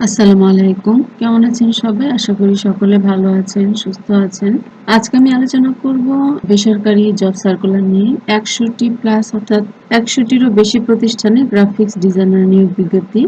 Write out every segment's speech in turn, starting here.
আসসালামু আলাইকুম। কেমন আছেন সবাই? আশা করি সকলে ভালো আছেন, সুস্থ আছেন। আজকে আমি আলোচনা করব বেসরকারি জব সার্কুলার নিয়ে। একশোটি প্লাস অর্থাৎ একশোটিরও বেশি প্রতিষ্ঠানে গ্রাফিক্স ডিজাইনার নিয়োগ বিজ্ঞপ্তি।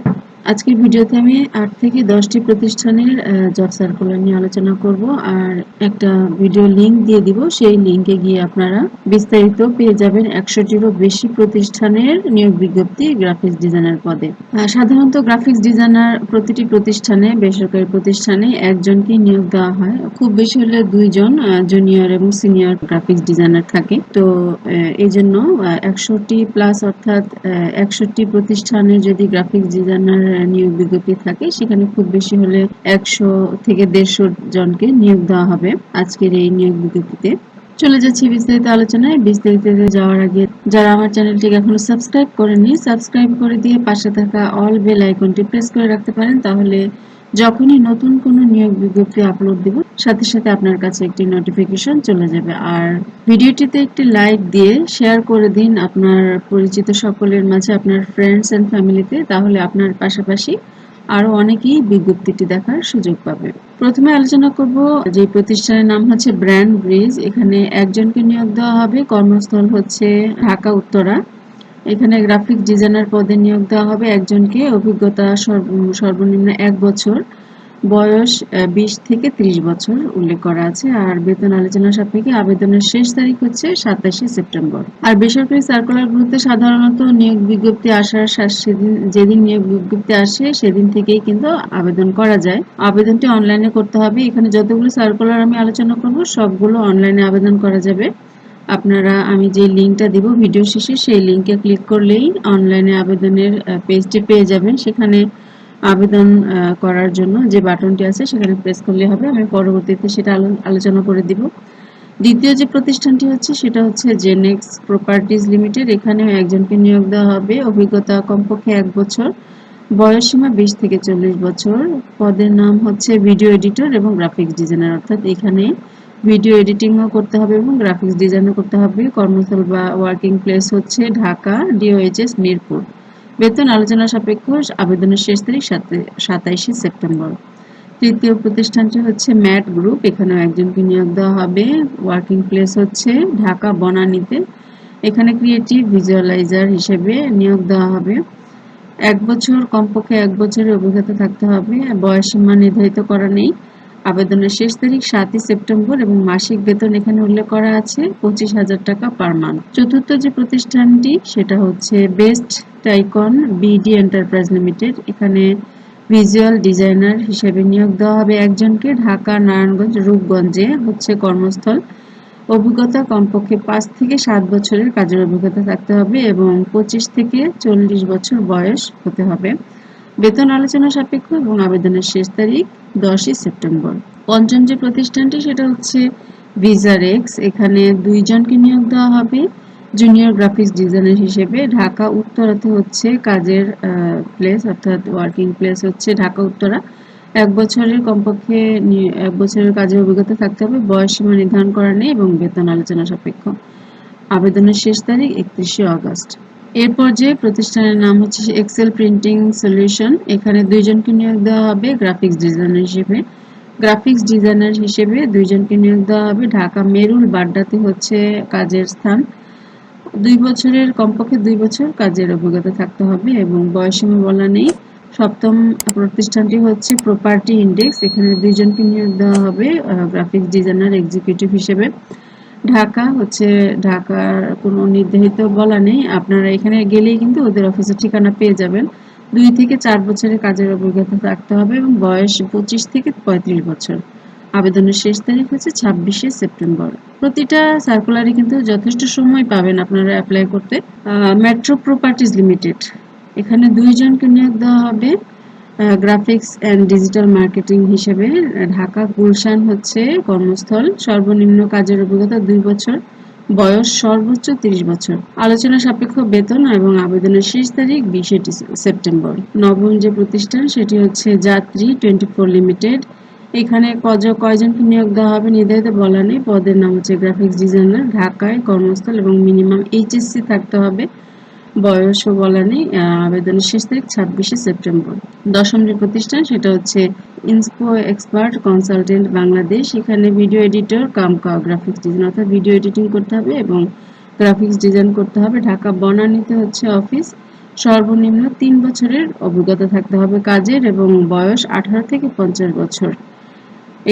আজকের ভিডিওতে আমি আট থেকে দশটি প্রতিষ্ঠানের জব সার্কুলার নিয়ে আলোচনা করব আর একটা ভিডিও লিংক দিয়ে দিব। সেই লিংকে গিয়ে আপনারা বিস্তারিত পেয়ে যাবেন একশোটিরও বেশি প্রতিষ্ঠানের নিয়োগ বিজ্ঞপ্তি গ্রাফিক্স ডিজাইনার পদে। সাধারণত গ্রাফিক্স ডিজাইনার প্রতিটি প্রতিষ্ঠানে, বেসরকারি প্রতিষ্ঠানে একজনকে নিয়োগ দেওয়া হয়। খুব বেশি হলে দুইজন জুনিয়র এবং সিনিয়র গ্রাফিক্স ডিজাইনার থাকে। তো এই জন্য একশোটি প্লাস অর্থাৎ একশোটি প্রতিষ্ঠানে যদি গ্রাফিক্স ডিজাইনার নিয়োগ বিজ্ঞপ্তি থাকে, সেখানে খুব বেশি হলে একশো থেকে দেড়শো জনকে নিয়োগ দেওয়া হবে আজকের এই নিয়োগ বিজ্ঞপ্তিতে। চলে যাচ্ছি বিস্তারিত আলোচনায়। বিস্তারিত যাওয়ার আগে যারা আমার চ্যানেলটিকে এখনও সাবস্ক্রাইব করেননি, সাবস্ক্রাইব করে দিয়ে পাশে থাকা অল বেল আইকনটি প্রেস করে রাখতে পারেন, তাহলে যখনই নতুন কোনো নিয়োগ বিজ্ঞপ্তি আপলোড দিব, সাথে সাথে আপনার কাছে একটি নোটিফিকেশন চলে যাবে। আর ভিডিওটিতে একটি লাইক দিয়ে শেয়ার করে দিন আপনার পরিচিত সকলের মাঝে, আপনার ফ্রেন্ডস এন্ড ফ্যামিলিতে তাহলে আপনার পাশাপাশি আরও অনেকেই বিজ্ঞপ্তিটি দেখার সুযোগ পাবে। প্রথমে আলোচনা করব যে প্রতিষ্ঠানের নাম হচ্ছে ব্র্যান্ড ব্রিজ এখানে একজনকে নিয়োগ দেওয়া হবে। কর্মস্থল হচ্ছে ঢাকা উত্তরা এখানে গ্রাফিক ডিজাইনার পদে নিয়োগ দেওয়া হবে একজনকে, অভিজ্ঞতা সর্বনিম্ন এক বছর। বয়স বিশ থেকে ত্রিশ বছর উল্লেখ করা আছে। আর বেতন আলোচনা সাপেক্ষে আবেদনের শেষ তারিখ হচ্ছে সাতাশে সেপ্টেম্বর। আর বেসরকারি সার্কুলারগুলোতে সাধারণত নিয়োগ বিজ্ঞপ্তি আসার সেদিন, যেদিন নিয়োগ বিজ্ঞপ্তি আসে, সেদিন থেকেই কিন্তু আবেদন করা যায়। আবেদনটি অনলাইনে করতে হবে। এখানে যতগুলো সার্কুলার আমি আলোচনা করব, সবগুলো অনলাইনে আবেদন করা যাবে। আপনারা, আমি যে লিঙ্কটা দিব ভিডিও শেষে, সেই লিঙ্কে ক্লিক করলেই অনলাইনে আবেদনের পেজটি পেয়ে যাবেন। সেখানে আবেদন করার জন্য যে বাটনটি আছে, সেখানে প্রেস করলে হবে। আমি পরবর্তীতে সেটা আলোচনা করে দিব। দ্বিতীয় যে প্রতিষ্ঠানটি হচ্ছে, সেটা হচ্ছে জেনেক্স প্রপার্টিজ লিমিটেড এখানে একজনকে নিয়োগ দেওয়া হবে। অভিজ্ঞতা কমপক্ষে এক বছর। বয়স সীমা বিশ থেকে চল্লিশ বছর। পদের নাম হচ্ছে ভিডিও এডিটর এবং গ্রাফিক্স ডিজাইনার অর্থাৎ এখানে ভিডিও এডিটিংও করতে হবে এবং গ্রাফিক্স ডিজাইনও করতে হবে। কর্মস্থল বা ওয়ার্কিং প্লেস হচ্ছে ঢাকা ডিওএইচএস মিরপুর। বেতন আলোচনা সাপেক্ষ আবেদনের শেষ তারিখ সাতাইশে সেপ্টেম্বর। তৃতীয় প্রতিষ্ঠানটি হচ্ছে ম্যাট গ্রুপ। এখানেও একজনকে নিয়োগ দেওয়া হবে। ওয়ার্কিং প্লেস হচ্ছে ঢাকা, বনানীতে। এখানে ক্রিয়েটিভ ভিজুয়ালাইজার হিসেবে নিয়োগ দেওয়া হবে। এক বছর, কমপক্ষে এক বছরের অভিজ্ঞতা থাকতে হবে। বয়স সীমা নির্ধারিত করা নেই। আবেদনের শেষ তারিখ সাতই সেপ্টেম্বর এবং মাসিক বেতন এখানে উল্লেখ করা আছে, পঁচিশ হাজার টাকা পার মান্থ। চতুর্থ যে প্রতিষ্ঠানটি, সেটা হচ্ছে best tycoon BD enterprise limited. এখানে ভিজুয়াল ডিজাইনার হিসেবে নিয়োগ দেওয়া হবে একজনকে ঢাকা, নারায়ণগঞ্জ, রূপগঞ্জে হচ্ছে কর্মস্থল। অভিজ্ঞতা কমপক্ষে পাঁচ থেকে সাত বছরের কাজের অভিজ্ঞতা থাকতে হবে এবং পঁচিশ থেকে চল্লিশ বছর বয়স হতে হবে। বেতন আলোচনা সাপেক্ষ এবং আবেদনের শেষ তারিখ দশই সেপ্টেম্বর। পঞ্চম যে প্রতিষ্ঠানটি, সেটা হচ্ছে ভিজারেক্স এখানে দুইজনকে নিয়োগ দেওয়া হবে। জুনিয়র গ্রাফিক্স ডিজাইনার হিসেবে ঢাকা উত্তরাতে হচ্ছে কাজের প্লেস অর্থাৎ ওয়ার্কিং প্লেস হচ্ছে ঢাকা, উত্তরা। এক বছরের কমপক্ষে এক বছরের কাজের অভিজ্ঞতা থাকতে হবে, বয়স সীমা নির্ধারণ করা নেই এবং বেতন আলোচনা সাপেক্ষ। আবেদনের শেষ তারিখ একত্রিশে আগস্ট। এরপর যে প্রতিষ্ঠানের নাম হচ্ছে এক্সেল প্রিন্টিং সলিউশন এখানে দুইজনকে নিয়োগ দেওয়া হবে গ্রাফিক্স ডিজাইনার হিসেবে। গ্রাফিক্স ডিজাইনার হিসেবে দুইজনকে নিয়োগ দেওয়া হবে। ঢাকা মেরুল বাড্ডাতে হচ্ছে কাজের স্থান। দুই বছরের, কমপক্ষে দুই বছর কাজের অভিজ্ঞতা থাকতে হবে এবং বয়সীমা বলা নেই। সপ্তম প্রতিষ্ঠানটি হচ্ছে প্রপার্টি ইন্ডেক্স এখানে দুইজনকে নিয়োগ দেওয়া হবে গ্রাফিক্স ডিজাইনার এক্সিকিউটিভ হিসেবে। ঢাকা, হচ্ছে ঢাকার কোনো নির্ধারিত বলা নেই। আপনারা এখানে গেলেই কিন্তু ওদের অফিসের ঠিকানা পেয়ে যাবেন। দুই থেকে চার বছরের কাজের অভিজ্ঞতা থাকতে হবে এবং বয়স পঁচিশ থেকে পঁয়ত্রিশ বছর। আবেদনের শেষ তারিখ হচ্ছে ছাব্বিশে সেপ্টেম্বর। প্রতিটা সার্কুলারে কিন্তু যথেষ্ট সময় পাবেন আপনারা অ্যাপ্লাই করতে। মেট্রো প্রপার্টিজ লিমিটেড এখানে দুইজনকে নিয়োগ দেওয়া হবে। গ্রাফিক্স অ্যান্ড ডিজিটাল মার্কেটিং হিসেবে ঢাকা গুলশান হচ্ছে কর্মস্থল। সর্বনিম্ন কাজের অভিজ্ঞতা দুই বছর, বয়স সর্বোচ্চ তিরিশ বছর। আলোচনা সাপেক্ষ বেতন এবং আবেদনের শেষ তারিখ বিশে সেপ্টেম্বর। নবম যে প্রতিষ্ঠান, সেটি হচ্ছে যাত্রী টোয়েন্টি ফোর লিমিটেড। এখানে কজ কয়জনকে নিয়োগ দেওয়া হবে নির্ধারিত বলা নেই। পদের নাম হচ্ছে গ্রাফিক্স ডিজাইনার ঢাকায় কর্মস্থল এবং মিনিমাম এইচএসসি থাকতে হবে। বয়সও বলা নেই আবেদনের শেষ তারিখ ছাব্বিশে সেপ্টেম্বর। দশম যে প্রতিষ্ঠান, সেটা হচ্ছে ইন্সপো এক্সপার্ট কনসালটেন্ট বাংলাদেশ এখানে video editor cum graphics design অর্থাৎ ভিডিও এডিটিং করতে হবে এবং গ্রাফিক্স ডিজাইন করতে হবে। ঢাকা বনানীতে হচ্ছে অফিস সর্বনিম্ন তিন বছরের অভিজ্ঞতা থাকতে হবে কাজের এবং বয়স আঠারো থেকে পঞ্চাশ বছর।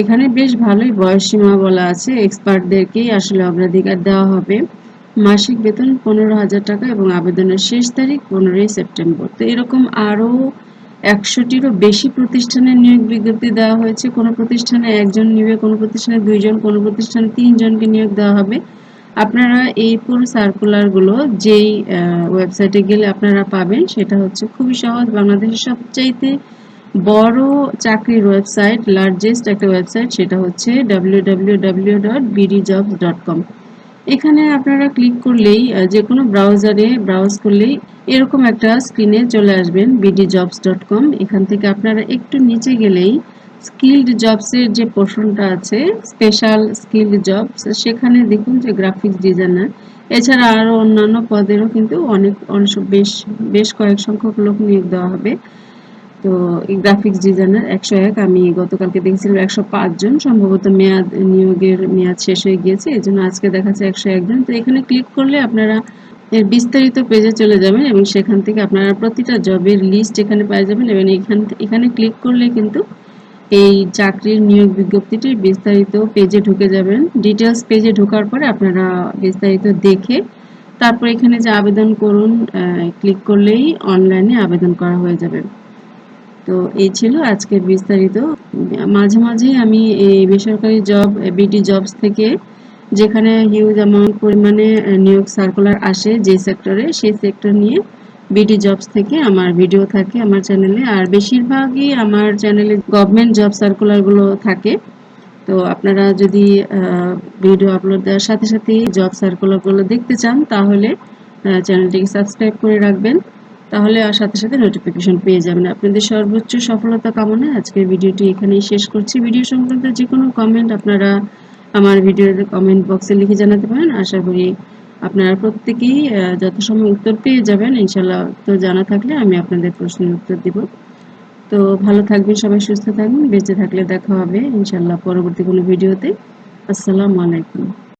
এখানে বেশ ভালোই বয়স সীমা বলা আছে। এক্সপার্টদেরকেই আসলে অগ্রাধিকার দেওয়া হবে। মাসিক বেতন পনেরো হাজার টাকা এবং আবেদনের শেষ তারিখ পনেরোই সেপ্টেম্বর। তো এরকম আরও একশোটিরও বেশি প্রতিষ্ঠানে নিয়োগ বিজ্ঞপ্তি দেওয়া হয়েছে। কোনো প্রতিষ্ঠানে একজন নিবে, কোনো প্রতিষ্ঠানে দুইজন, কোনো প্রতিষ্ঠানে তিনজনকে নিয়োগ দেওয়া হবে। আপনারা এই পুরো সার্কুলারগুলো যেই ওয়েবসাইটে গেলে আপনারা পাবেন, সেটা হচ্ছে খুবই সহজ। বাংলাদেশের সবচাইতে বড় চাকরির ওয়েবসাইট লার্জেস্ট একটা ওয়েবসাইট সেটা হচ্ছে www.bdjobs.com এখানে আপনারা ক্লিক করলেই যে কোনো ব্রাউজারে ব্রাউজ করলেই এরকম একটা স্ক্রিনে চলে আসবেন বিডি জবস ডট কম এখান থেকে আপনারা একটু নিচে গেলেই স্কিলড জবসের যে পোর্শনটা আছে স্পেশাল স্কিলড জবস সেখানে দেখুন যে গ্রাফিক্স ডিজাইনার এছাড়া আরও অন্যান্য পদেরও কিন্তু অনেক অনেক, বেশ বেশ কয়েক সংখ্যক লোক নিয়োগ দেওয়া হবে। তো এই গ্রাফিক্স ডিজাইনার একশো এক আমি গতকালকে দেখেছিলাম একশো পাঁচজন সম্ভবত মেয়াদ, নিয়োগের মেয়াদ শেষ হয়ে গিয়েছে। এই জন্য আজকে দেখাচ্ছে একশো একজন তো এখানে ক্লিক করলে আপনারা এর বিস্তারিত পেজে চলে যাবেন এবং সেখান থেকে আপনারা প্রতিটা জবের লিস্ট এখানে পাই যাবেন এবং এখান এখানে ক্লিক করলে কিন্তু এই চাকরির নিয়োগ বিজ্ঞপ্তিটির বিস্তারিত পেজে ঢুকে যাবেন। ডিটেলস পেজে ঢোকার পরে আপনারা বিস্তারিত দেখে তারপর এখানে যে আবেদন করুন ক্লিক করলেই অনলাইনে আবেদন করা হয়ে যাবে। তো এই ছিল আজকের বিস্তারিত। মাঝে মাঝেই আমি এই বেসরকারি জব বিটি জবস থেকে যেখানে হিউজ অ্যামাউন্ট পরিমাণে নিয়োগ সার্কুলার আসে যে সেক্টরে সেই সেক্টর নিয়ে বিডি জবস থেকে আমার ভিডিও থাকে আমার চ্যানেলে আর বেশিরভাগই আমার চ্যানেলে গভর্নমেন্ট জব সার্কুলারগুলো থাকে। তো আপনারা যদি ভিডিও আপলোড দেওয়ার সাথে সাথেই জব সার্কুলারগুলো দেখতে চান, তাহলে চ্যানেলটিকে সাবস্ক্রাইব করে রাখবেন। তাহলে আর সাথে সাথে নোটিফিকেশন পেয়ে যাবেন। আপনাদের সর্বোচ্চ সফলতা কামনায় আজকের ভিডিওটি এখানেই শেষ করছি। ভিডিও সংক্রান্ত যে কোনো কমেন্ট আপনারা আমার ভিডিওর কমেন্ট বক্সে লিখে জানাতে পারেন। আশা করি আপনারা প্রত্যেকেই যথাসময় উত্তর পেয়ে যাবেন। ইনশাল্লাহ তো জানা থাকলে আমি আপনাদের প্রশ্নের উত্তর দিব। তো ভালো থাকবেন, সবাই সুস্থ থাকবেন, বেঁচে থাকলে দেখা হবে ইনশাল্লাহ পরবর্তী কোনো ভিডিওতে। আসসালামু আলাইকুম।